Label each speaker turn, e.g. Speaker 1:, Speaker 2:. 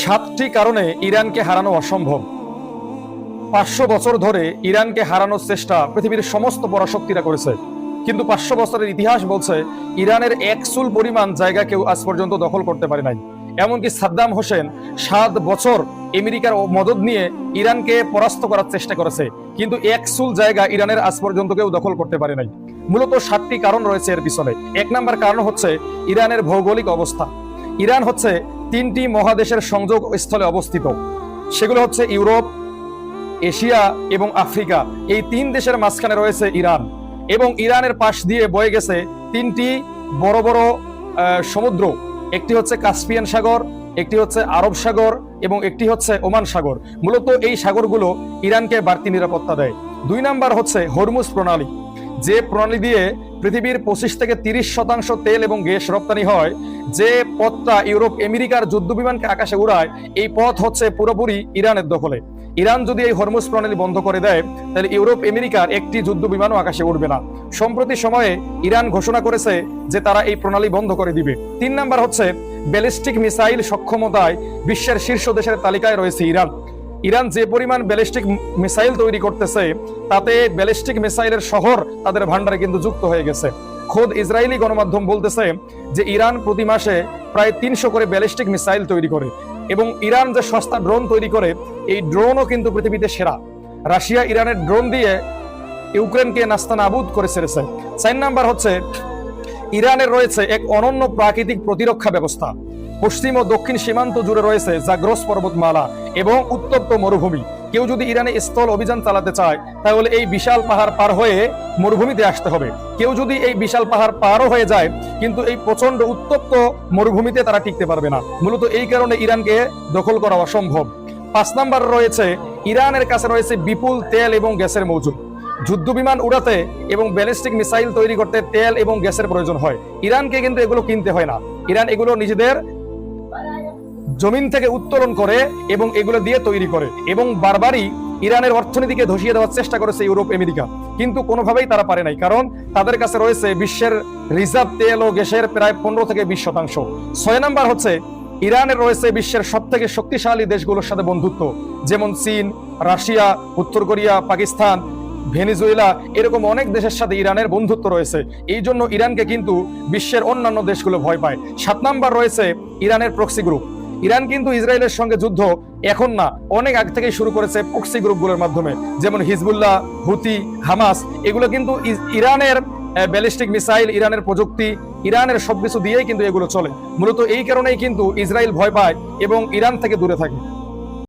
Speaker 1: সাতটি কারণে ইরানকে হারানো অসম্ভব। পাঁচশো বছর ধরে ইরানকে হারানোর চেষ্টা পৃথিবীর সমস্ত পরাশক্তিরা করেছে। কিন্তু পাঁচশো বছরের ইতিহাস বলছে, ইরানের একচুল পরিমাণ জায়গা কেউ আজ পর্যন্ত দখল করতে পারে নাই। এমনকি সাদ্দাম হোসেন সাত বছর আমেরিকার মদত নিয়ে ইরানকে পরাস্ত করার চেষ্টা করেছে। কিন্তু একচুল জায়গা ইরানের আজ পর্যন্ত কেউ দখল করতে পারে নাই। মূলত সাতটি কারণ রয়েছে এর পিছনে। এক নাম্বার কারণ হচ্ছে ইরানের ভৌগোলিক অবস্থা। ইরান হচ্ছে তিনটি মহাদেশের সংযোগ স্থলে অবস্থিত। সেগুলো হচ্ছে ইউরোপ, এশিয়া এবং আফ্রিকা। এই তিন দেশের মাঝখানে রয়েছে ইরান এবং ইরানের পাশ দিয়ে বয়ে গেছে তিনটি বড় বড় সমুদ্র। একটি হচ্ছে কাস্পিয়ান সাগর, একটি হচ্ছে আরব সাগর এবং একটি হচ্ছে ওমান সাগর। মূলত এই সাগরগুলো ইরানকে বাড়তি নিরাপত্তা দেয়। দুই নাম্বার হচ্ছে হরমুজ প্রণালী। যে প্রণালী দিয়ে পৃথিবীর পঁচিশ থেকে তিরিশ শতাংশ তেল এবং গ্যাস রপ্তানি হয়, যে পথটা ইউরোপ, আমেরিকার যুদ্ধ বিমানকে আকাশে উড়ায়, এই পথ হচ্ছে পুরোপুরি ইরানের দখলে। ইরান যদি এই হরমুজ প্রণালী বন্ধ করে দেয়, তাহলে ইউরোপ, আমেরিকার একটি যুদ্ধ বিমানও আকাশে উঠবে না। সম্প্রতি সময়ে ইরান ঘোষণা করেছে যে তারা এই প্রণালী বন্ধ করে দিবে। তিন নাম্বার হচ্ছে, ব্যালিস্টিক মিসাইল সক্ষমতায় বিশ্বের শীর্ষ দেশের তালিকায় রয়েছে ইরান। ইরান যে পরিমাণ ব্যালিস্টিক মিসাইল তৈরি করতেছে, তাতে ব্যালিস্টিক মিসাইলের শহর তাদের ভান্ডারে কিন্তু যুক্ত হয়ে গেছে। খোদ ইসরায়েলি গণমাধ্যম বলতেছে যে ইরান প্রতি মাসে প্রায় তিনশো করে ব্যালিস্টিক মিসাইল তৈরি করে এবং ইরান যে সস্তা ড্রোন তৈরি করে, এই ড্রোনও কিন্তু পৃথিবীতে সেরা। রাশিয়া ইরানের ড্রোন দিয়ে ইউক্রেনকে নাস্তানাবুদ করে ছেড়েছে। চার নাম্বার হচ্ছে ইরানের রয়েছে এক অনন্য প্রাকৃতিক প্রতিরক্ষা ব্যবস্থা। পশ্চিম ও দক্ষিণ সীমান্ত জুড়ে রয়েছে জাগ্রস পর্বতমালা এবং উত্তপ্ত মরুভূমি। কেউ যদি ইরানে স্থল অভিযান চালাতে চায়, তাহলে এই বিশাল পাহাড় পার হয়ে মরুভূমিতে আসতে হবে। কেউ যদি এই বিশাল পাহাড় পারও হয়ে যায়, কিন্তু এই প্রচণ্ড উত্তপ্ত মরুভূমিতে তারা টিকতে পারবে না। মূলত এই কারণে ইরানকে দখল করা অসম্ভব। পাঁচ নাম্বার রয়েছে, ইরানের কাছে রয়েছে বিপুল তেল এবং গ্যাসের মজুদ। যুদ্ধ বিমান উড়াতে এবং ব্যালিস্টিক মিসাইল তৈরি করতে তেল এবং গ্যাসের প্রয়োজন হয়। ইরানকে কিন্তু এগুলো কিনতে হয় না। ইরান এগুলো নিজেদের জমিন থেকে উত্তোলন করে এবং এগুলো দিয়ে তৈরি করে এবং বারবারই ইরানের অর্থনীতিকে ধসিয়ে দেওয়ার চেষ্টা করেছে ইউরোপ, আমেরিকা। কিন্তু কোনোভাবেই তারা পারে নাই, কারণ তাদের কাছে রয়েছে বিশ্বের রিজার্ভ তেল ও গ্যাসের প্রায় পনেরো থেকে বিশ শতাংশ। ছয় নাম্বার হচ্ছে, ইরানের রয়েছে বিশ্বের সব থেকে শক্তিশালী দেশগুলোর সাথে বন্ধুত্ব, যেমন চীন, রাশিয়া, উত্তর কোরিয়া, পাকিস্তান ভেনিজুয়েলা, এরকম অনেক দেশের সাথে ইরানের বন্ধুত্ব রয়েছে। এই জন্য ইরানকে কিন্তু বিশ্বের অন্যান্য দেশগুলো ভয় পায়। সাত নাম্বার রয়েছে ইরানের প্রক্সি গ্রুপ ইরান কিন্তু ইসরায়েলের সঙ্গে যুদ্ধ এখন না, অনেক আগ থেকেই শুরু করেছে প্রক্সি গ্রুপগুলোর মাধ্যমে। যেমন হিজবুল্লাহ, হুতি, হামাস, এগুলো কিন্তু ইরানের ব্যালিস্টিক মিসাইল ইরানের প্রযুক্তি, ইরানের সবকিছু দিয়েই কিন্তু এগুলো চলে। মূলত এই কারণেই কিন্তু ইসরায়েল ভয় পায় এবং ইরান থেকে দূরে থাকে।